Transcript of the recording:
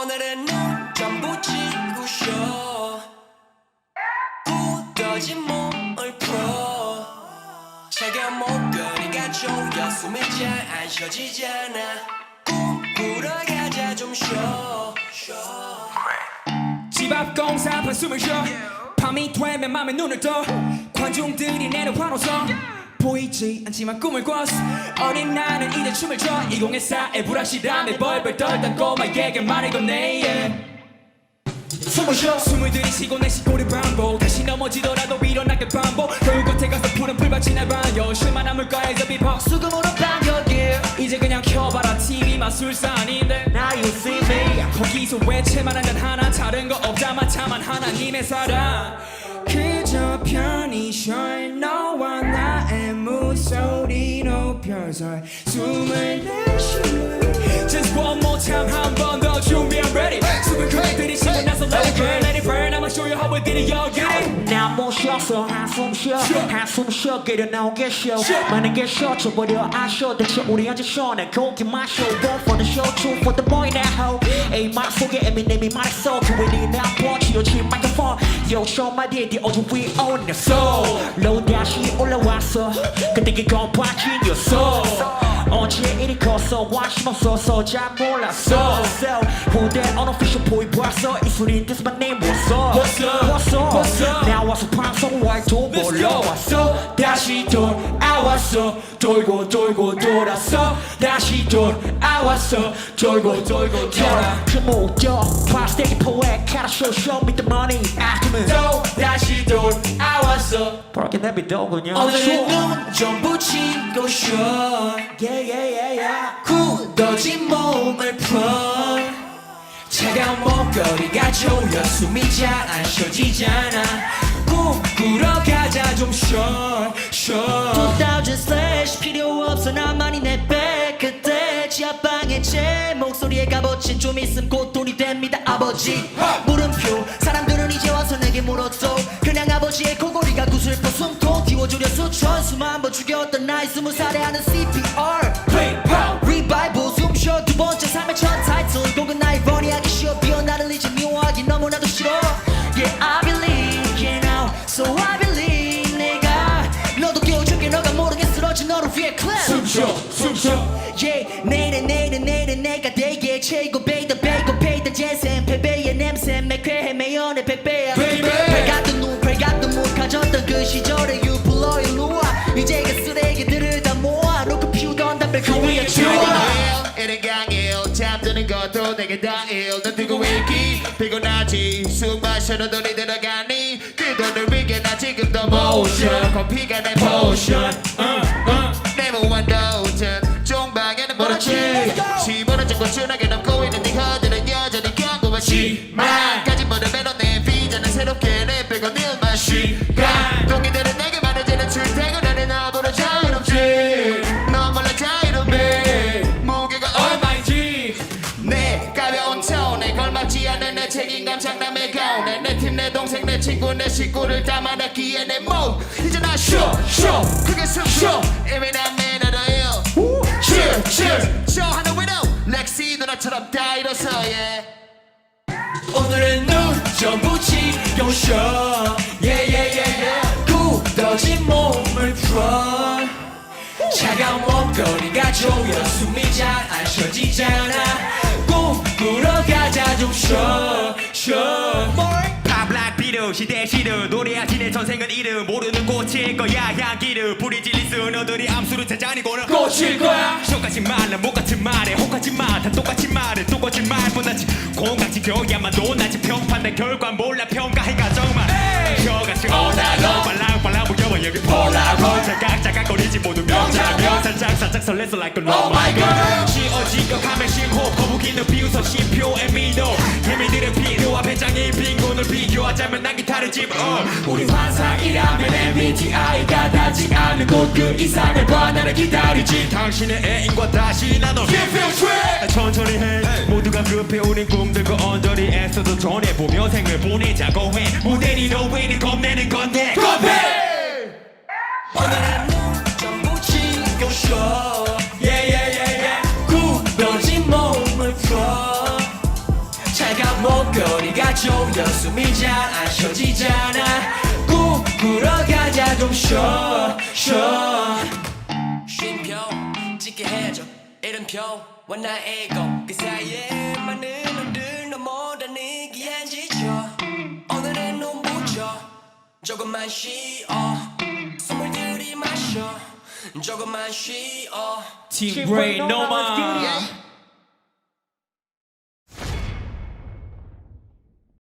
오늘은 눈 전부 쉬어 굳어진 몸을 풀어. 차가운 목걸이가 조여 숨이 잘 안 쉬어지잖아. 꿈꾸러 가자 좀 쉬어. 쉬어 집앞 공사판 숨을 쉬어. 밤이 되면 맘에 눈을 떠. 관중들이 환호성 보이지 않지만 꿈을 꿨어 어린 나는 이제 춤을 춰. 2014의 불확실함에 벌벌 떨던 꼬마에게 말을 건네 yeah. 숨을 쉬어. 숨을 들이쉬고 내쉬고를 반복 다시 넘어지더라도 일어나길 반복. 결국 끝에 가서 푸른 풀밭이 날 봐요. 쉴만한 물가에서 비법 수금으로 반격이 이제 그냥 켜봐라. TV 마술사 아닌데. Now you see me. 거기서 외채만 한잔 하나 다른 거 없자마자만 하나님의 사랑. 그저 편히 쉬어 높여서 숨을 내쉬어 Just one more time 한 번 더 준비 I'm ready 숨을 크게 들이쉬고 나서 let it burn let it burn I'ma show you how we did it yo get it 나 못 쉬었어 한숨 쉬어 쉬어. 한숨 쉬어 깨려 나오게 쉬어 쉬어. 많은 게 쉬어져버려 아쉬워 대체 우리 언제 쉬어 내 고기 마셔 One for the show two for the boy that hoe 에이 말 속에 에미넴이 말했어 교회니 나 뻗치려지 마이크폰 Yo show my daddy 어제 we own the soul low 다시 올라 왔어 근데 그건 바뀐이었어 언제 이리 컸어 관심 없어서 잘 몰랐어 So 후대 unofficial 보이 봤어 이 소리 this my name what's up What's up? What's up? What's up? 나 와서 방송 활동 Let's go. 올라왔어 다시 돌아왔어 돌고 돌고 돌았어. 다시 돌아왔어. 돌고 돌고 돌아. 그 목적 플라스틱 포획 캐러쇼 show me the money 아낌은 또 다시 돌아왔어. 내비도 그냥 오늘은 눈 전부 지고 쉬어. Yeah yeah yeah yeah. 굳어진 몸을 풀어. 차가운 목걸이가 조여 숨이 잘 안 쉬어지잖아. 꿈꾸러 가자 좀 쉬어 쉬어 없어 나만이 내백 그때 지하방에 제 목소리에 값어친 좀 있음 곧 돈이 됩니다 아버지. 물음표 사람들은 이제 와서 내게 물었어. 그냥 아버지의 코골이가 구슬퍼 숨통 띄워주려 수천 수만 번 죽였던 나이 스무 살에 하는 CPR 리바이브 숨쉬어 두 번째 삶의 첫 타이틀. 곡은 나의 번이하기 쉬워 비어 나를 이제 미워하기 너무나도 싫어. Yeah I believe you know. So I believe 숨쉬어 숨쉬어. Yeah 내일은 내일은 내일은 내가 되게 최고 베이더 베이고 베이더 재생 패배의 냄새. 매쾌해 매연의 백배야. Baby. 밝았던 눈 밝았던 문 가졌던 그 시절의 you 불러 일로 와 이제 그 쓰레기들을 다 모아. 놓고 피우던 담배 그 위에 치워. 이른 강일 잠드는 것도 내게 다 일 넌 뜨고 있기 피곤하지 숨 마셔도 돈이 들어가니. 그 돈을 위해 나 지금 더 모션 커피가 내 포션 내 견고하지만 까지 무릎에 놓내 비자는 새롭게 내 빼고 늘만 시간 동기들은 내게 말해주는 출퇴근하는 나보다 자유롭지. 넌 몰라 자유롭네. 무게가 얼마 얼마인지. 내 가벼운 톤에 걸맞지 않은 내 책임감 장남의 가운데 내팀 내 동생 내 친구 내 식구를 담아놨기에 내몸. 이제 나 쉬어 크게 숨쉬어 난 매너로요 Cheer cheers 쇼 하는 위로 렉시 누나처럼 다 일어서 yeah 지고 쉬어 yeah, yeah, yeah, yeah. 굳어진 몸을 풀어. 차가운 목걸이가 조여 숨이 잘 안 쉬어지잖아. 꿈꾸러 가자 좀 쉬어 쉬어 비르 시대 시르 노래하지 내 전생은 이름. 모르는 꽃일 거야 향기를 뿌리질 리스 너들이 암수를 찾아니 고는 꽂힐 거야. 똑같이 말라 못같은 말에 혹하지 마다 똑같이 말해 똑같이 말보다지. 공같이 겨야만 논하지. 평판된 결과 몰라 평가해가 정말. 저같이 오나로 빨랑빨랑 무겨워 여기 폴라로 자각자각거리지 모두 명사명 살짝 살짝 설레서 like a oh my 쥐어지격하면 거북이는 비웃어 심표의 미도 개미들은 필요와 배짱이 빈곤을 비교하자면 난 기타를 집어. 우리 환상이라면 MBTI가 닿지 않는 곳그 이상을 봐 나를 기다리지. 당신의 애인과 다시 나눠 천천히 해. 모두가 급해 우린 꿈들고 언저리 애써도 전해보며 생을 보내자고 해. 모델이 너왜 겁내는 건데 거리가 조여 숨이 잘안 쉬어지잖아. 꿈꾸러 가자 좀 쉬어 쉬어. 쉼표 찍게 해줘. 이름표 원나 에고 그 사이에 많은 놈들 너보다 느끼한 지쳐. 오늘은 눈부셔 조금만 쉬어. 숨을 들이마셔. 조금만 쉬어. 팀 브레인 노마